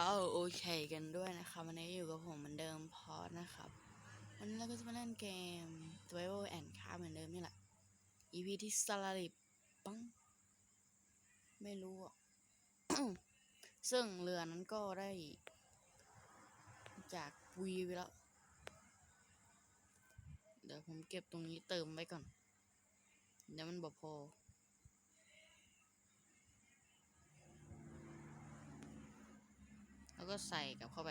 ก็โอเคกันด้วยนะครับวันนี้อยู่กับผมเหมือนเดิมพอนะครับ วันนี้เราก็จะมาเล่นเกม Survival and c a r เหมือนเดิมนี่แหละ EP ที่สลาริบปัง ไม่รู้อะ ซึ่งเรือนั้นก็ได้ จากวีไปแล้ว เดี๋ยวผมเก็บตรงนี้เติมไว้ก่อน เดี๋ยวมันบอกพอ แล้วก็ใส่กลับเข้าไป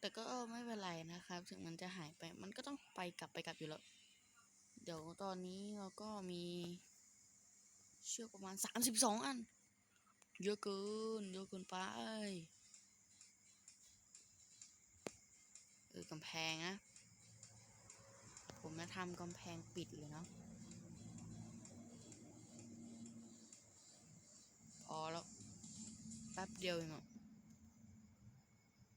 แต่ก็ไม่เป็นไรนะครับ ถึงมันจะหายไป มันก็ต้องไปกลับไปกลับอยู่แล้ว เดี๋ยวตอนนี้เราก็มีเชือกประมาณสามสิบสองอัน เยอะเกิน เยอะเกินไป เออกำแพงนะ ผมจะทำกำแพงปิดเลยเนาะ พอแล้ว แป๊บ เดียวเองอะ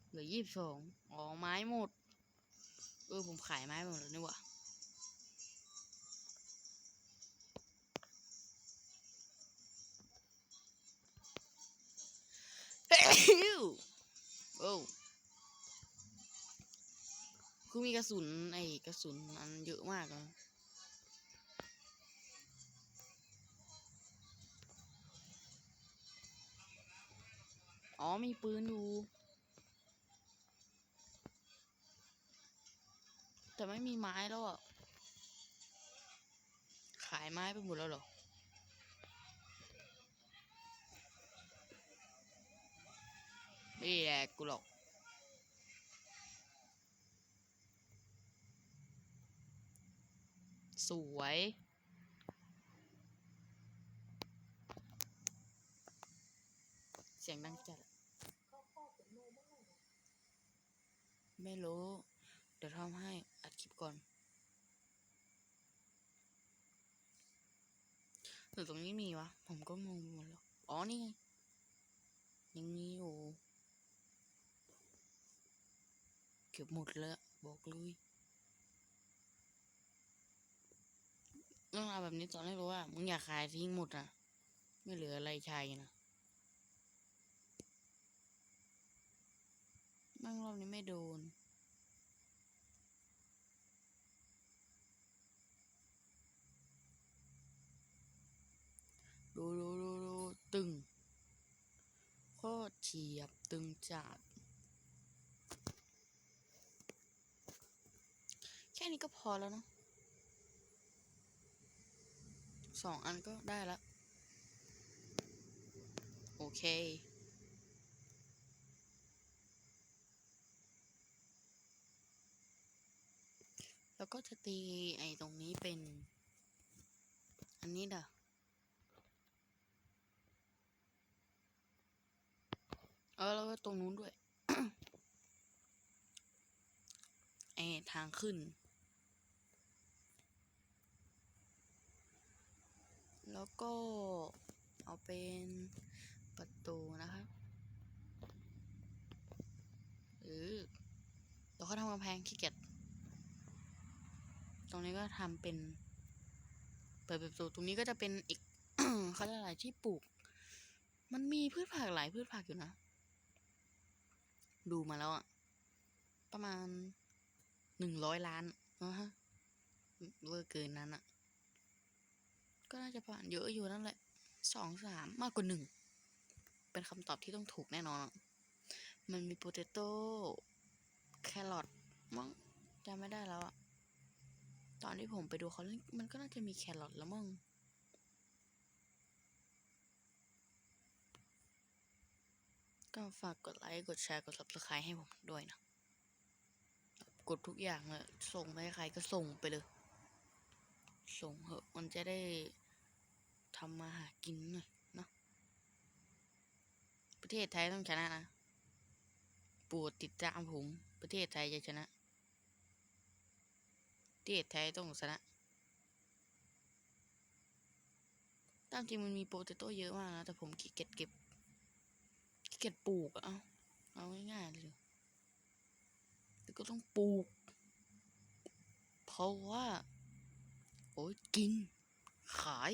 เหลือยี่สิบสองอ๋อไม้หมด เออผมขายไม้หมดแล้วนี่หว่าเฮ้ยโอ้คือมีกระสุนไอ้กระสุนอันเยอะมากเลย มีปืนอยู่ แต่ไม่มีไม้แล้วอะ ขายไม้ไปหมดแล้วเหรอไม่แดกกูหรอกสวย เสียงดังจัด ไม่รู้ เดี๋ยวทำให้อัดคลิปก่อนหรือตรงนี้มีวะ ผมก็งงหมดแล้ว อ๋อ นี่ไง ยังมีอยู่เก็บหมดแล้ว บอกเลยเรื่องราวแบบนี้สอนให้รู้ว่า มึงอย่าขายทิ้งหมดอะ ไม่เหลืออะไรใช้นะ นั่งรอบนี้ไม่โดน ดูดูดูดูตึงโคตรเฉียบตึงจัด แค่นี้ก็พอแล้วเนอะสองอันก็ได้ละ โอเค แล้วก็จะตีไอ้ตรงนี้เป็น อันนี้เด้อเออแล้วก็ตรงนู้นด้วยไอ้ทางขึ้น แล้วก็เอาเป็นประตูนะครับเออแล้วก็ทำกำแพงขี้เกียจ ตรงนี้ก็ทำเป็น เปิดประตูตรงนี้ก็จะเป็นอีกเขาเรียกอะไรที่ปลูก มันมีพืชผักหลายพืชผักอยู่นะ ดูมาแล้วอะประมาณหนึ่งร้อยล้านนะฮะเวอร์เกินนั้นอะก็น่าจะประมาณเยอะอยู่นั่นแหละสองสามมากกว่าหนึ่ง เป็นคำตอบที่ต้องถูกแน่นอน มันมีโปเตโต้แครอทมั้งจำไม่ได้แล้วอะ ตอนที่ผมไปดูเขาเล่นมันก็น่าจะมีแครอทแล้วมั้งก็ฝากกดไลค์ กดแชร์ กด subscribe ให้ผมด้วยนะ กดทุกอย่างเลยส่งไปให้ใครก็ส่งไปเลย ส่งเหอะ มันจะได้ทำมาหากินหน่อยเนาะ ประเทศไทยต้องชนะนะ โปรดติดตามผม ประเทศไทยจะชนะ เดทแท้ต้องชนะตามจริงมันมีโปรเตโต้เยอะมากนะ แต่ผมขี้เกียจเก็บขี้เกียจปลูกอะเอาเอาง่ายๆเลยแต่ก็ต้องปลูก เพราะว่า โอ้ยกิน ขาย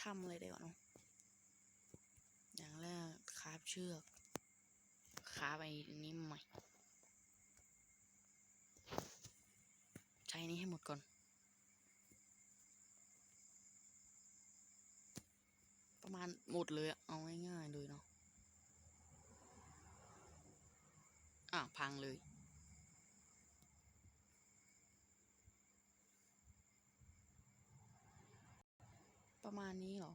ทำอเลยดีกว่าเนาะ บเชือกคาไอ้นี้ใหม่ใช้นี้ให้หมดก่อน ประมาณหมดเลยเอาง่ายๆเลยเนาะอะพังเลยประมาณนี้เหรอ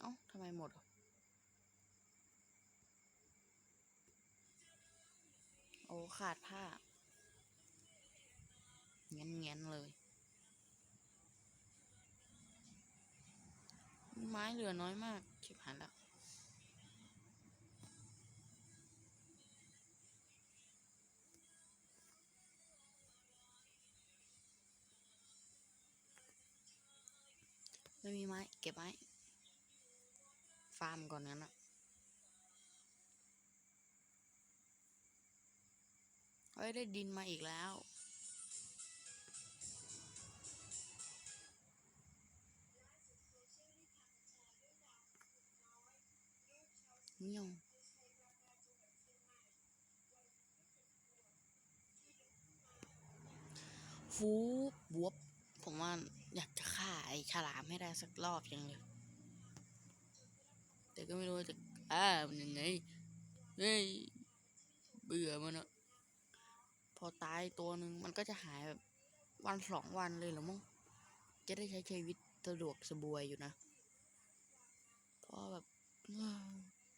เอ้าทำไมหมด โอ้ ขาดผ้า เงี้ยนเงี้ยนๆเลย ไม้เหลือน้อยมากชิบหายแล้วไม่มีไม้ เก็บไม้ ฟาร์มก่อนงั้นอะเฮ้ยได้ดินมาอีกแล้วเงี้ยวฟูบบวบ ผมว่าอยากจะฆ่าไอ้ฉลามให้ได้สักรอบยังเลย แต่ก็ไม่รู้ว่าจะอ่ามันยังไงเฮ้ยเบื่อมันอะพอตายตัวหนึ่งมันก็จะหายแบบวันสองวันเลยหรอมั้งจะได้ใช้ชีวิตสะดวกสบายอยู่นะเพราะแบบ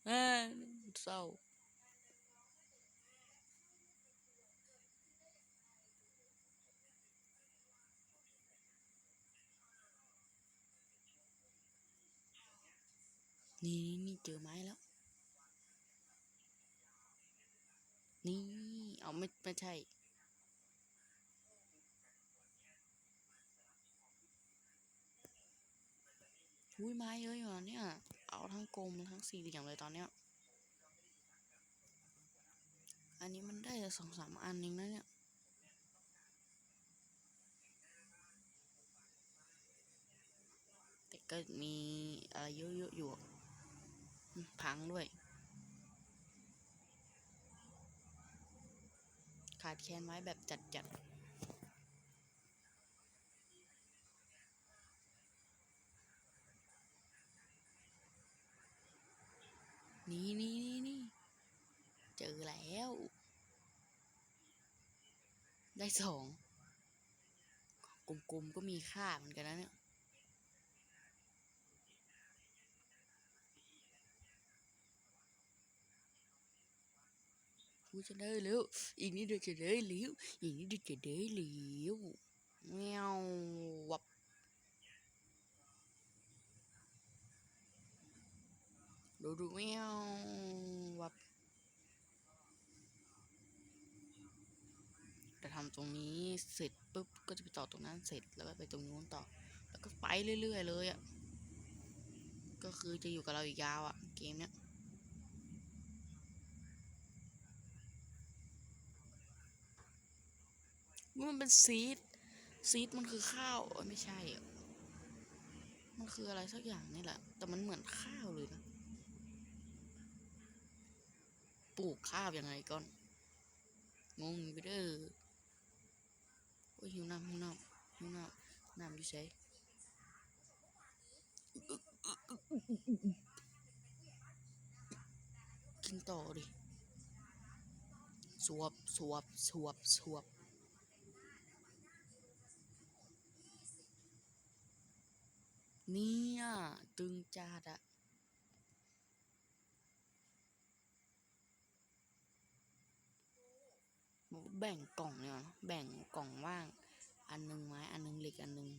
เอ้ยเศร้า นี่นี่เจอไม้แล้ว นี่ เอาไม่ไม่ใช่ อุ้ยไม้เยอะอยู่นะเนี่ย เอาทั้งกลมทั้งสี่เหลี่ยมเลยตอนเนี้ย อันนี้มันได้สองสามอันเองนะเนี่ยแต่ก็มีอะไรเยอะๆอยู่ พังด้วย ขาดแคลนไม้แบบจัดๆนี่นี่นี่นี่เจอแล้ว ได้สองกลมๆก็มีค่าเหมือนกันนะเนี่ย กูจะได้แล้ว อีกนิดเดียวจะได้แล้วอีกนิดเดียวจะได้แล้วแมววับดูดูแมววับจะทำตรงนี้เสร็จปุ๊บก็จะไปต่อตรงนั้นเสร็จแล้วก็ไปตรงนู้นต่อ แล้วก็ไปเรื่อยๆเลยอะ่ะก็คือจะอยู่กับเราอีกยาวอะ่ะเกมเนี้ย มันเป็นซีดซีดมันคือข้าวไม่ใช่ มันคืออะไรสักอย่างนี่แหละ แต่มันเหมือนข้าวเลยนะ ปลูกข้าวยังไงก่อน งงไปเด้อโอ้ยหิวน้ำหิวน้ำหิวน้ำน้ำอยู่ใส่กินต่อดิ สวบ สวบ สวบ สวบ เนี่ย ตึงจัดอะแบ่งกล่องเนี่ยนะแบ่งกล่องว่าง อันหนึ่งไม้อันหนึ่งเหล็กอันหนึ่ง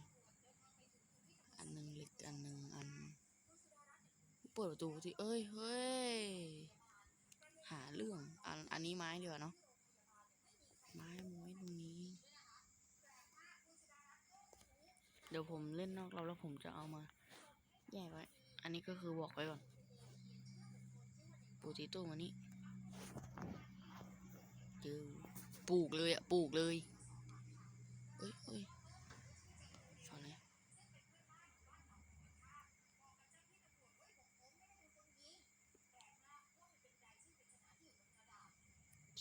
อันหนึ่งเหล็กอันหนึ่งอันเปิดประตูที่เอ้ยเฮ้ยหาเรื่องอันอันนี้ไม้เดียวเนาะไม้ม้วยตรงนี้ เดี๋ยวผมเล่นนอกเราแล้วผมจะเอามาแยกไว้ อันนี้ก็คือบอกไว้ก่อน ปูตีตู้มานี่เจอปลูกเลยอะปลูกเลยเอ้ยเอ้ยฝั่งไหน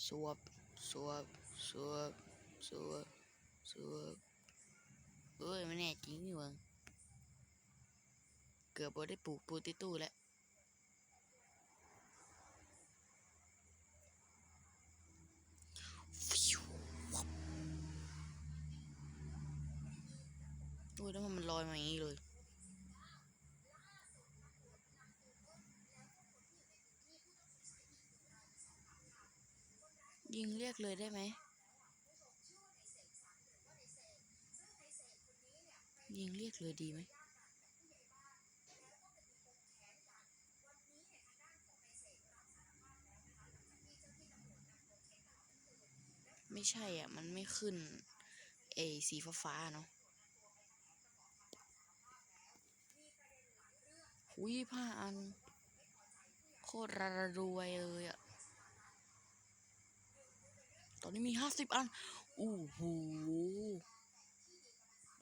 สวบสวบสวบสวบสวบ เอ้ยไม่แน่จริงนี่วังเกือบบ่ได้ปลูกปูติตู้แล้วฟิววับโอ้ยแล้วมันลอยมาอย่างนี้เลยยิงเรียกเลยได้ไหม ยิงเรียกเลยดีไหมไม่ใช่อะ มันไม่ขึ้นเอสีฟ้าฟ้าๆเนาะหุยผ้าอัน โคตรระรวยเลยอะ ตอนนี้มีห้าสิบอัน อู้หู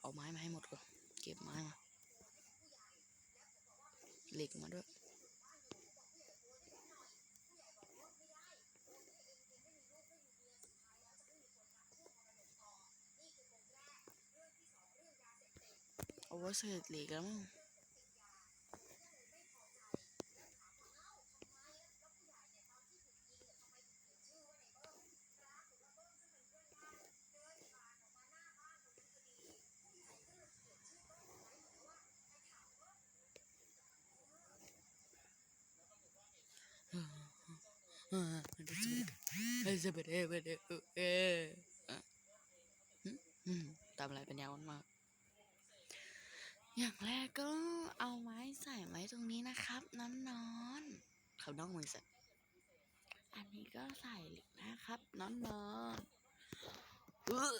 เอาไม้มาให้หมดก่อน เก็บไม้มา เหล็กมาด้วย เอาไว้เศษเหล็กแล้วมั้ง เออเฮ้ยจะไปเด้ไปเด้เออเอออะอืมอืมทำอะไรเป็นยาวมาก อย่างแรกก็เอาไม้ใส่ไว้ตรงนี้นะครับ น้ำนอนเขาน้องมือสัตว์อันนี้ก็ใส่เหล็กนะครับ น้ำนอนเออ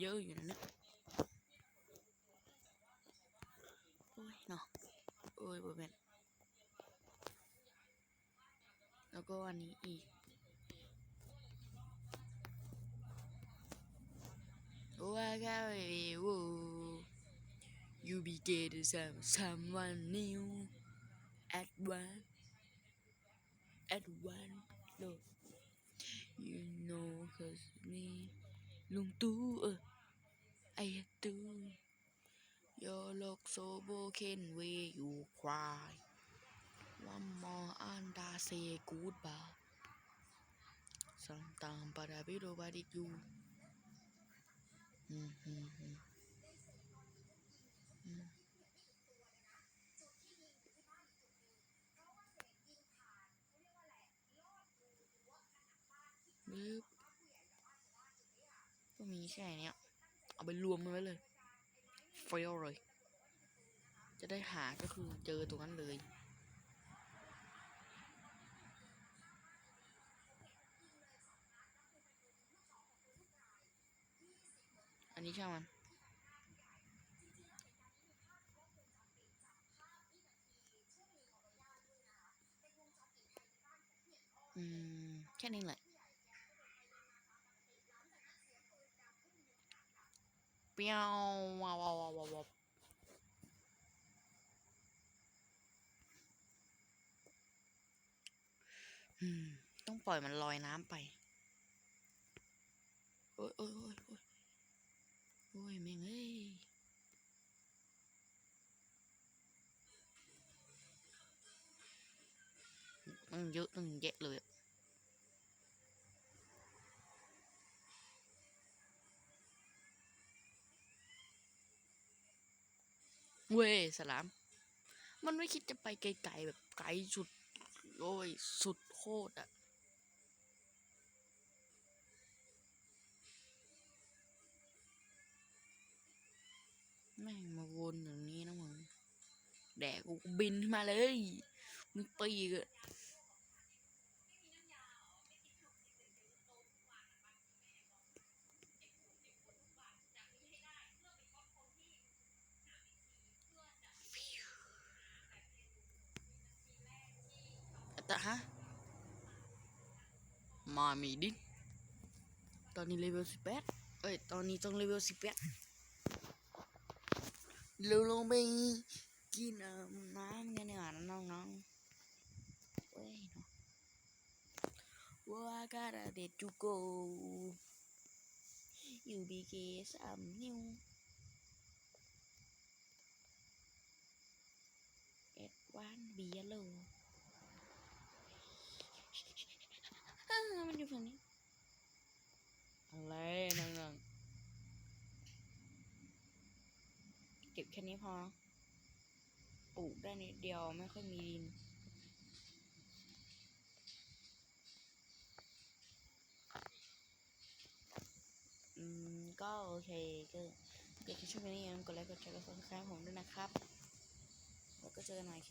เยอะอยู่นะเนี่ยโอ้ยเนาะโอ้ยบเป็น แล้วก็อันนี้อีก ว่าก็ไม่รู้ you be get some someone new at one at one no you know cause me ลุงตู้เออไอ้ตู้ your look so broken way you cry One more and I say goodbye sometime but I be nobody you อืมอืมอืมอืมบึ๊บก็มีแค่เนี้ยเอาไปรวมมันไว้เลยเฟลเลย จะได้หาก็คือเจอตรงนั้นเลย นนี้ช่างมัน อืม แค่นี้แหละ เปียวว้าวว้าวว้าวว้าวอืมต้องปล่อยมันลอยน้ำไป โอ้ยโอ้ยโอ้ย โอ้ยแม่งเอ้ยมันเยอะตั้งแยะเลยเว้ยสลาม มันไม่คิดจะไปไกลๆแบบไกลสุด โอ้ย สุดโคตรอะ แม่งมาวนอย่างนี้นะมึงแดกกูบินขึ้นมาเลยมึงปีกอะแต่ฮะมามีดิ ตอนนี้เลเวลสิบแปดเอ้ย ตอนนี้ต้องเลเวลสิบแปด กว่านะน้องๆเว้ยเนาะ What gotta did you go You became some new It one be yellow อ่ามันอยู่ฝั่งนี้ อะไรนังๆเก็บแค่ นี้พอ ปลูกได้นิดเดียวไม่ค่อยมีดิน อืม ก็โอเค ก็อยากจะช่วยนี้ยังกดไลค์กดแชร์กดซับสไครต์ผมด้วยนะครับ แล้วก็เจอกันใหม่